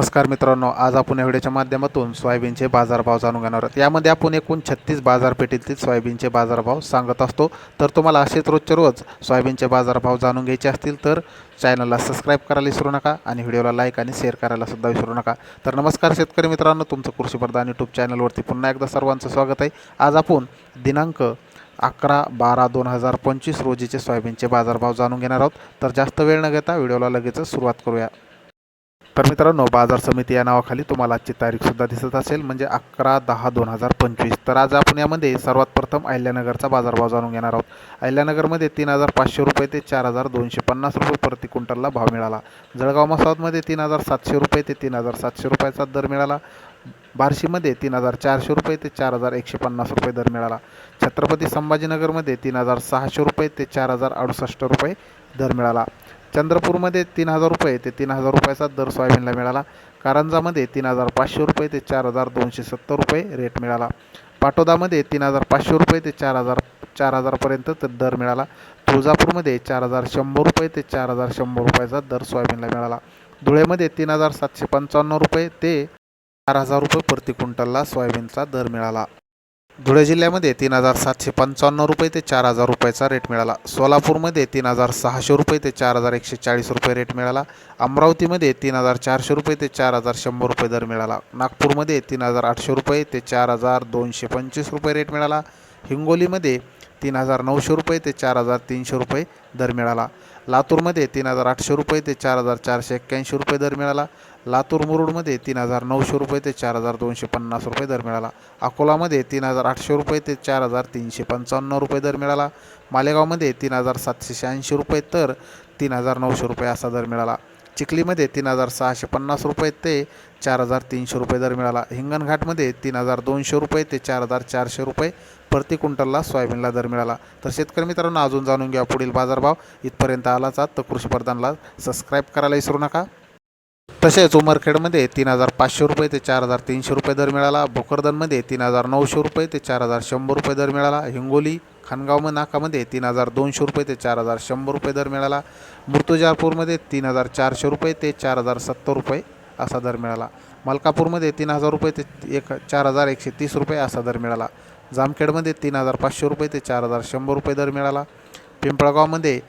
नमस्कार मित्रांनो आज आपण या व्हिडिओच्या माध्यमातून सोयाबीनचे बाजारभाव जाणून घेणार आहोत. यामध्ये आपण एकूण छत्तीस बाजारपेठेतील सोयाबीनचे बाजारभाव सांगत असतो. तर तुम्हाला असेच रोजचे रोज सोयाबीनचे बाजारभाव जाणून घ्यायचे असतील तर चॅनलला सबस्क्राईब करायला विसरू नका आणि व्हिडिओला लाईक आणि शेअर करायला सुद्धा विसरू नका. तर नमस्कार शेतकरी मित्रांनो तुमचं कृषीप्रधान यूट्यूब चॅनलवरती पुन्हा एकदा सर्वांचं स्वागत आहे. आज आपण दिनांक अकरा बारा दोन हजार पंचवीस रोजीचे सोयाबीनचे बाजारभाव जाणून घेणार आहोत. तर जास्त वेळ न घेता व्हिडिओला लगेचच सुरुवात करूया. तर मित्रांनो बाजार समिती या नावाखाली तुम्हाला आजची तारीखसुद्धा दिसत असेल म्हणजे अकरा दहा दोन हजार पंचवीस. तर आज आपण यामध्ये सर्वात प्रथम अहिल्यानगरचा बाजारभाव जाणून घेणार आहोत. अहिल्यानगरमध्ये तीन हजार पाचशे रुपये ते चार हजार दोनशे पन्नास रुपये प्रति क्विंटलला भाव मिळाला. जळगाव मसावतमध्ये तीन हजार सातशे रुपये ते तीन हजार सातशे रुपयाचा दर मिळाला. बार्शीमध्ये तीन हजार चारशे रुपये ते चार हजार एकशे पन्नास रुपये दर मिळाला. छत्रपती संभाजीनगरमध्ये तीन हजार सहाशे रुपये ते चार हजार अडुसष्ट रुपये दर मिळाला. चंद्रपूरमध्ये तीन हजार रुपये ते तीन हजार रुपयाचा दर सोयाबीनला मिळाला. कारंजामध्ये तीन हजार पाचशे रुपये ते चार हजार दोनशे सत्तर रुपये रेट मिळाला. पाटोदामध्ये तीन हजार पाचशे रुपये ते चार हजार चार हजारपर्यंत तर दर मिळाला. तुळजापूरमध्ये चार हजार शंभर रुपये ते चार हजार शंभर रुपयाचा दर सोयाबीनला मिळाला. धुळेमध्ये तीन हजार सातशे पंचावन्न रुपये ते चार हजार रुपये प्रति क्विंटलला सोयाबीनचा दर मिळाला. धुळे जिल्ह्यामध्ये तीन हजार सातशे पंचावन्न रुपये ते चार हजार रुपयाचा रेट मिळाला. सोलापूरमध्ये तीन हजार सहाशे रुपये ते चार हजार एकशे चाळीस रुपये रेट मिळाला. अमरावतीमध्ये तीन हजार चारशे रुपये ते चार हजार शंभर रुपये दर मिळाला. नागपूरमध्ये तीन हजार आठशे रुपये ते चार हजार दोनशे पंचवीस रुपये रेट मिळाला. हिंगोलीमध्ये तीन हजार नऊशे रुपये ते चार हजार तीनशे रुपये दर मिळाला. लातूरमध्ये तीन हजार आठशे रुपये ते चार हजार चारशे एक्क्याऐंशी रुपये दर मिळाला. लातूर मुरुडमध्ये तीन हजार नऊशे रुपये ते चार हजार दोनशे पन्नास रुपये दर मिळाला. अकोलामध्ये तीन हजार आठशे रुपये ते चार हजार तीनशे पंचावन्न रुपये दर मिळाला. मालेगावमध्ये तीन हजार सातशे शहाऐंशी रुपये तर तीन हजार नऊशे रुपये असा दर मिळाला. चिखलीमध्ये तीन हजार सहाशे पन्नास रुपये ते चार हजार तीनशे रुपये दर मिळाला. हिंगणघाटमध्ये तीन हजार दोनशे रुपये ते चार हजार चारशे रुपये प्रति क्विंटलला सोयाबीनला दर मिळाला. तर शेतकरी मित्रांनो अजून जाणून घ्या पुढील बाजारभाव. इथपर्यंत आलाच आहात तर कृषीप्रधानला सबस्क्राईब करायला विसरू नका. तसेच उमरखेडमध्ये तीन हजार पाचशे रुपये ते चार हजार तीनशे रुपये दर मिळाला. भोकरदनमध्ये तीन हजार नऊशे रुपये ते चार हजार शंभर रुपये दर मिळाला. हिंगोली खानगाव नाकामध्ये तीन हजार दोनशे रुपये ते चार हजार शंभर रुपये दर मिळाला. मूर्तुजापूरमध्ये तीन हजार चारशे रुपये ते चार हजार सत्तर रुपये असा दर मिळाला. मलकापूरमध्ये तीन हजार रुपये ते एक चार हजार एकशे तीस रुपये असा दर मिळाला. जामखेडमध्ये तीन हजार पाचशे रुपये ते चार हजार शंभर रुपये दर मिळाला. पिंपळगावमध्ये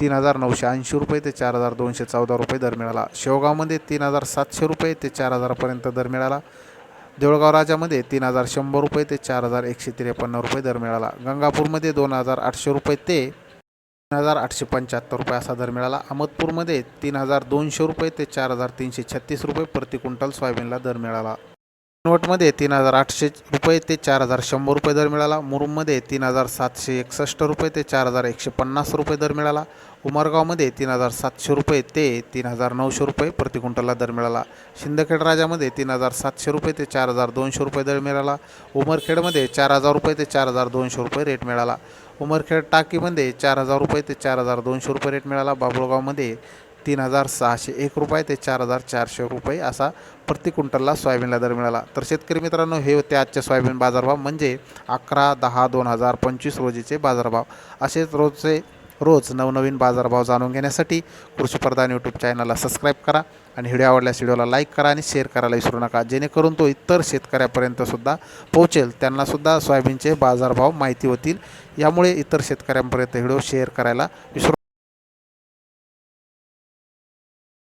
तीन हजार नऊशे ऐंशी रुपये ते चार हजार दोनशे चौदा रुपये दर मिळाला. शेवगावमध्ये तीन हजार सातशे रुपये ते चार हजारपर्यंत दर मिळाला. देऊळगाव राजामध्ये तीन हजार शंभर रुपये ते चार हजार एकशे त्रेपन्न रुपये दर मिळाला. गंगापूरमध्ये दोन हजार आठशे रुपये ते तीन हजार आठशे पंच्याहत्तर रुपये असा दर मिळाला. अहमदपूरमध्ये तीन हजार दोनशे रुपये ते चार हजार तीनशे छत्तीस रुपये प्रति क्विंटल सोयाबीनला दर मिळाला. नोटमध्ये तीन हजार आठशे रुपये ते चार हजार शंभर रुपये दर मिळाला. मुरुममध्ये तीन हजार सातशे एकसष्ट रुपये ते चार हजार एकशे पन्नास रुपये दर मिळाला. उमरगावमध्ये तीन हजार सातशे रुपये ते तीन हजार नऊशे रुपये प्रति दर मिळाला. शिंदखेड राजामध्ये तीन हजार सातशे रुपये ते चार हजार दोनशे रुपये दर मिळाला. उमरखेडमध्ये चार हजार रुपये ते चार हजार दोनशे रुपये रेट मिळाला. उमरखेड टाकीमध्ये चार हजार रुपये ते चार हजार दोनशे रुपये रेट मिळाला. बाबुळगावमध्ये तीन हजार सहाशे एक रुपये ते चार हजार चारशे रुपये असा प्रति क्विंटलला सोयाबीनला दर मिळाला. तर शेतकरी मित्रांनो हे होते आजचे सोयाबीन बाजारभाव म्हणजे अकरा दहा दोन हजार पंचवीस रोजीचे बाजारभाव. असेच रोजचे रोज नवनवीन बाजारभाव जाणून घेण्यासाठी कृषीप्रधान यूट्यूब चॅनलला सबस्क्राईब करा आणि व्हिडिओ आवडल्यास व्हिडिओला लाईक करा आणि शेअर करायला विसरू नका. जेणेकरून तो इतर शेतकऱ्यापर्यंतसुद्धा पोहोचेल. त्यांनासुद्धा सोयाबीनचे बाजारभाव माहिती होतील. यामुळे इतर शेतकऱ्यांपर्यंत व्हिडिओ शेअर करायला विसरू